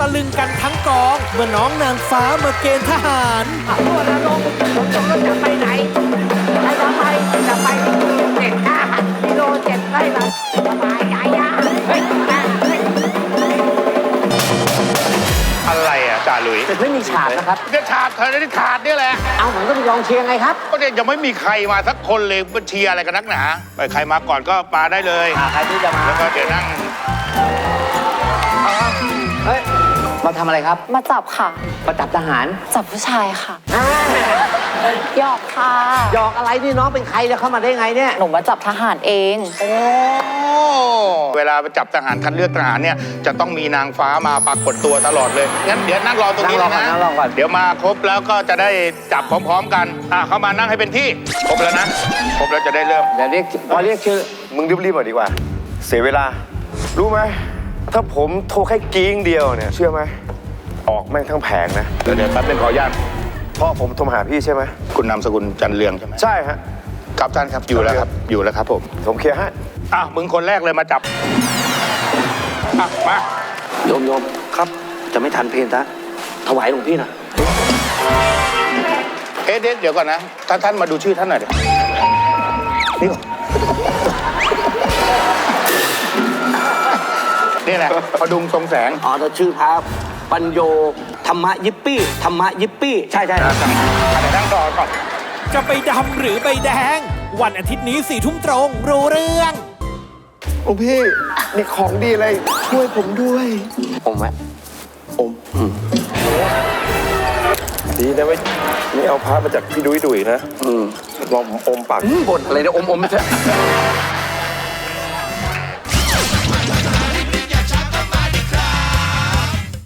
ตะลึงกันทั้งกอง เมื่อน้องนางฟ้ามาเกณฑ์ทหารทั่วนะลงผมจะรถจะไปไหนไปทำไมจะไปเจ็ดห้ากิโลเจ็ดได้ละสบายใจยาเฮ้ยเฮ้ยอะไรอะจ่าหลุยไม่มีฉากนะครับ จะฉาบเธอได้ถาดนี่แหละ เอาผมก็มีกองเชียร์ไงครับ ก็เนี่ยยังไม่มีใครมาสักคนเลยบัญชีอะไรกันนักหนา ไปใครมาก่อนก็มาได้เลย อ่าใครที่จะมาแล้วก็เดี๋ยวนั่งเฮ้ย มาทำอะไรครับมาจับค่ะ มาจับทหารจับผู้ชายค่ะอ่าหยอกค่ะหยอกอะไรนี่น้องเป็นใครแล้วเข้ามาได้ไงเนี่ย หนูมาจับทหารเอง โอ้เวลาไปจับทหารคัดเลือกทหารเนี่ยจะต้องมีนางฟ้ามาปรากฏตัวตลอดเลย งั้นเดี๋ยวนั่งรอตรงนี้เลยนั่นะงรอก่อนนั่งรอก่อน เดี๋ยวมาครบแล้วก็จะได้จับพร้อมๆกัน อะเข้ามานั่งให้เป็นที่ ครบแล้วนะ ครบแล้วจะได้เริ่ม เดี๋ยวเรียกพอเรียกชื่อ มึงรีบๆหน่อยดีกว่า เสียเวลา รู้ไหม ถ้าผมโทรแค่กิ้งเดียวเนี่ย เชื่อไหมออกแม่งทั้งแผงนะเดี๋ยวเดี๋ยวแป๊บนึงขออนุญาตพ่อผมโทรมาหาพี่ใช่ไหมคุณนามสกุลจันเรืองใช่ไหมใช่ฮะ ครับท่านครับอยู่แล้วครับ อยู่แล้วครับผมผมเคลียร์ให้อะมึงคนแรกเลยมาจับอะมาโยมโยมครับ จะไม่ทันเพลงซะถวายหลวงพี่นะเอ๊ะเดี๋ยวเดี๋ยวก่อนนะท่านท่านมาดูชื่อท่านหน่อยดินี่ นี่แหละพดุงทรงแสง อ๋อแต่ชื่อพระปัญโย ธรรมะยิปปี้ ธรรมะยิปปี้ ใช่ใช่อะนั่งรอก่อน จะไปดำหรือใบแดง วันอาทิตย์นี้สี่ทุ่มตรง รู้เรื่อง โอ้พี่มีของดีอะไร ช่วยผมด้วย ผมไหมอมดีนะไม่ไม่เอาพระมาจากพี่ดุยดุยนะอืมลองผมอมปากบ่นอะไรเนี่ยอมอมไม่ใช่